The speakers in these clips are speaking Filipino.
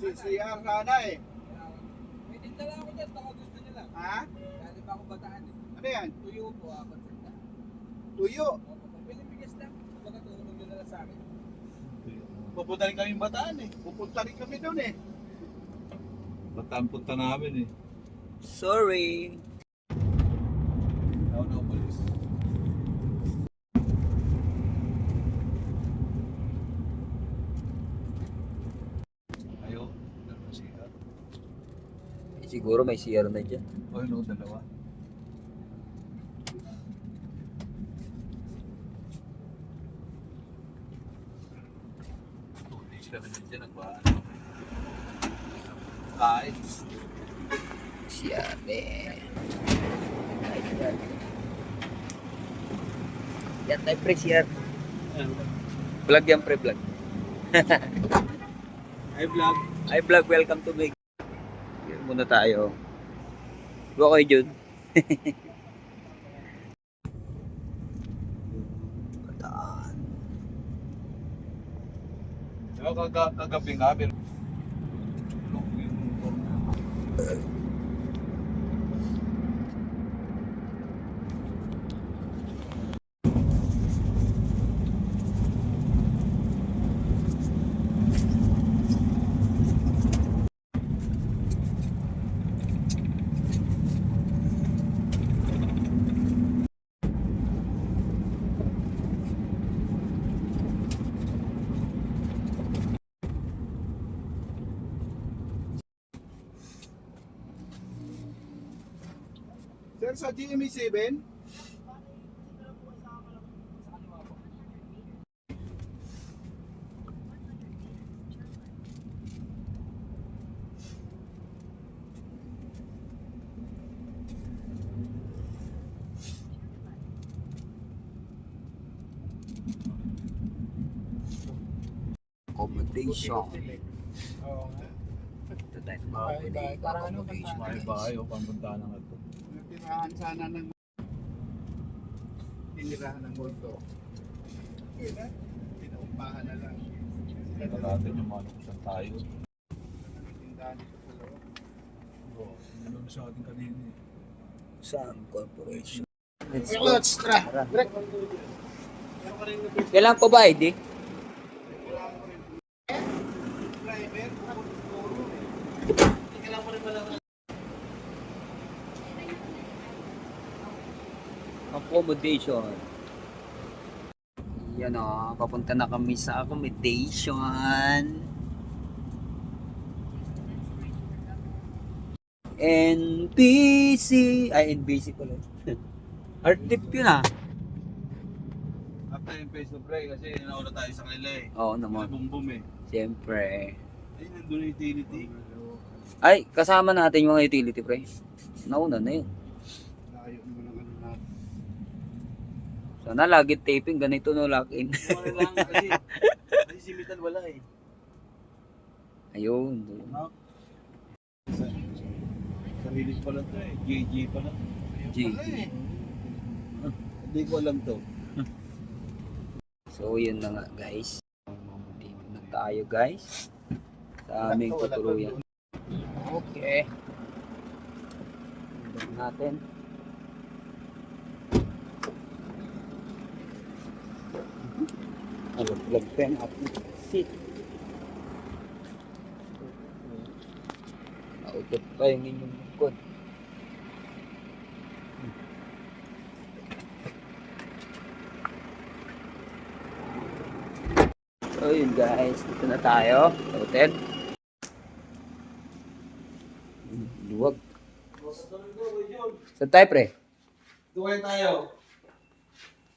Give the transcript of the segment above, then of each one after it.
Si CR sana eh. May tindala ako dyan, baka gusto lang. Ha? Dati pa ako bataan eh. Ano yan? Tuyo po ako sa Tuyo. Pagpili bigas lang, baka tulong nyo na lang sa akin. Pupunta rin kami bataan eh. Pupunta rin kami doon eh. Bataan punta namin eh. Sorry. Ako na umalis. Siguro may CR na dyan. O yun o, dalawa. Sila naman dyan nagbaan. Kain. CR eh. Yan tayo pre CR. Vlog yan pre vlog. Hi vlog. Hi vlog, welcome to Big. Here muna tayo. Iba kayo Jun. Kaga, kagabi nga, pero... Sir, sa GME 7, Accommodation. Ito tayo. Parang ano, Accommodation. May bahay o pamunta na nga ito. Natirahan sana ng tinirahan ng multo. Pinaumpahan na lang. Ito natin yung mga kung saan tayo. Tindahan dito sa loob. Oo, ano na sa ating kanina eh. Sun Corporation. Let's Let's go. extra. Tara. Kailan pa ba ID? Accommodation. Yan o, papunta na kami sa accommodation. NBC. Ay, NBC pala. Art tip yun ah. After yung face to pray kasi nauna tayo sa kanila eh. Oo naman. boom boom eh. Siyempre. Ay, nandun yung utility. Ay, kasama natin yung mga utility pre. Nauna na yun. Layo mo ng ano natin. Sana lagi taping ganito no lock in. Wala lang kasi. Kasi si wala eh. Ayun. No? Sa, sa release pa lang to eh. JJ pa lang. G. Wala eh. Hindi ko alam to. So yun na nga guys. Dito na tayo guys. Sa aming tutuluyan. Okay. Natin. Ano, plug pen at seat. Nautot pa yung inyong bukod. So yun guys, dito na tayo. Hmm, Luwag. Sa tayo pre? Tuway tayo.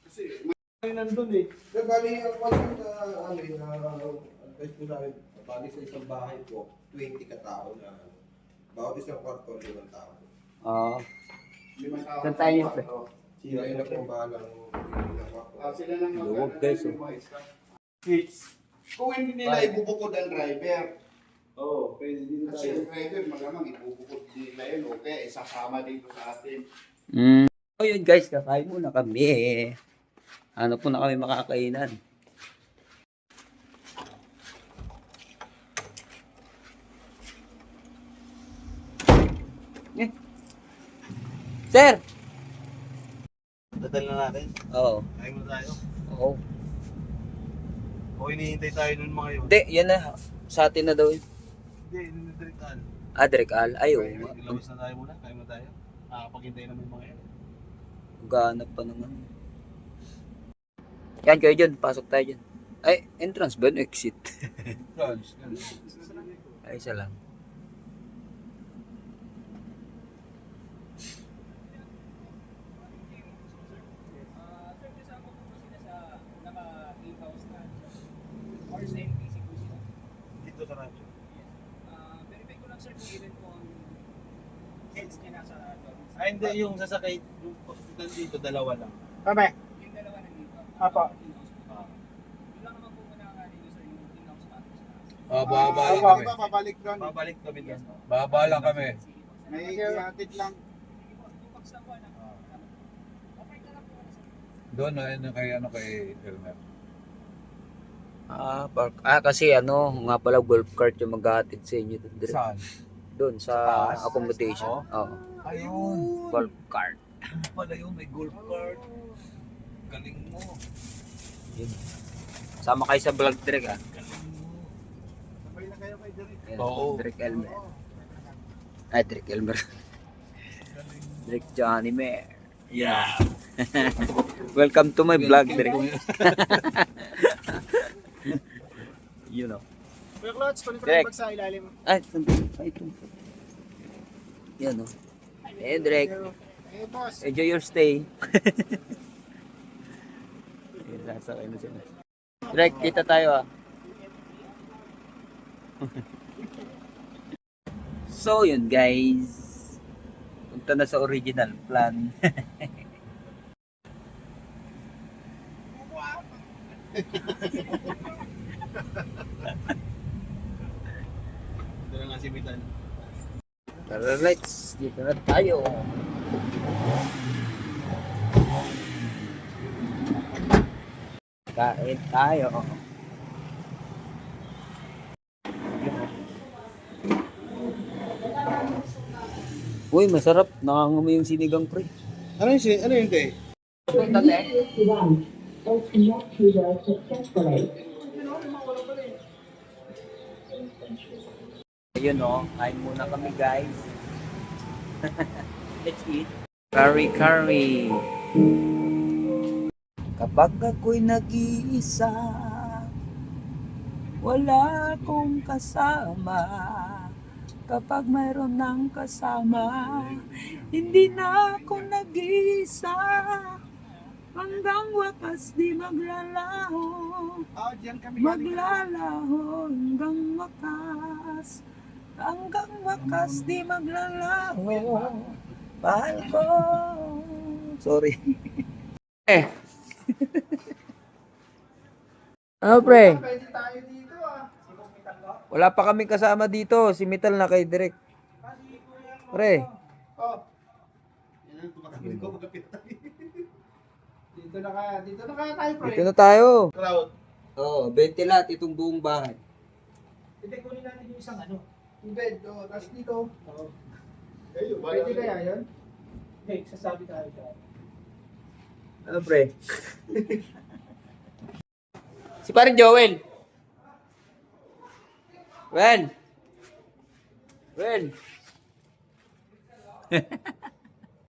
Kasi nandun eh. Kaya bali, ang pala na ano yun, na advice ko sa akin, bali sa isang bahay ko, 20 katao na bawat isang kwarto, limang tao. Oo. Limang tao. Saan tayo pre? Sila yung nagpambalang limang kwarto. Ah, sila nang Luwag, guys, oh. Kids. Kung hindi nila ibubukod ang driver, Oo, oh, pwede dito kasi yung driver malamang ibubukod nila yun, o kaya isasama dito sa atin. Mm. So yun guys, kakain muna kami. Ano po na kami makakainan. Eh. Sir! Dadal na natin? Oo. Kain mo tayo? Oo. O hinihintay tayo nun mga yun? Hindi, yan na. Sa atin na daw yun. Hindi, yun na direct al. Ah, direct al. Ay, oo. Ilabas na tayo muna. Kain mo tayo. Nakakapaghintay naman mga yun. Gaanap pa naman. Yan, kayo dyan. Pasok tayo dyan. Ay, entrance ba? Exit. Crunch. Ay, isa lang. Dito sa rancho. Ay, hindi. Yung sasakay, yung hospital dito, dalawa lang. Kami. Apo. Ah, babalik Apo, kami. babalik doon. Babalik kami doon. Babala kami. May ihatid lang. Doon na ano kay ano kay Elmer. Ah, park. Ah, kasi ano, nga pala golf cart yung maghahatid sa inyo. doon, Direk. Saan? Doon, sa taas? accommodation. Oo. Ayun. Golf cart. Ano pala yun? May golf cart. Galing mo. Yun. Sama kayo sa vlog, Direk, ah. Galing mo. Sabay na kayo kay Derek. Oo. Direk Elmer. Ay, Direk Elmer. Direk Johnny Mer. Yeah. Welcome to my vlog, Direk. you know. Kuya Klotz, kunin ko Derek. yung bag sa ilalim. Ay, sandali. Ay, ito. Yan, oh. Eh, boss. Enjoy your stay. Ayun, sasakay na sila. Direk, kita tayo ah. so, yun guys. Punta na sa original plan. Ito na nga si Mitan. Tara, let's. Dito na tayo. Kain tayo. Uy, masarap. Nakangumi yung sinigang pre. Ano yung, si- ano yung te? connected successfully. Ayun o, kain muna kami guys. Let's eat. Curry curry. Kapag ako'y nag-iisa, wala akong kasama. Kapag mayroon ng kasama, hindi na ako nag-iisa. Hanggang wakas di maglalaho. Ah. Maglalaho hanggang wakas Hanggang wakas di maglalaho Mahal ko Sorry Eh Ano pre? Pwede tayo dito ah. Wala pa kaming kasama dito Si Mital na kay Direk Pre Oh, Yan ang ko magkapit tayo. dito na kaya. Dito na kaya tayo, pre. Dito na tayo Crowd. Oo, oh, 20 lahat itong buong bahay Hindi, kunin natin yung isang ano. Yung bed, oh. Tapos dito. Oh. Ayun, Pwede kaya yun? Hindi, sasabi tayo siya. Ano pre? si parin Joel. Wen. Wen.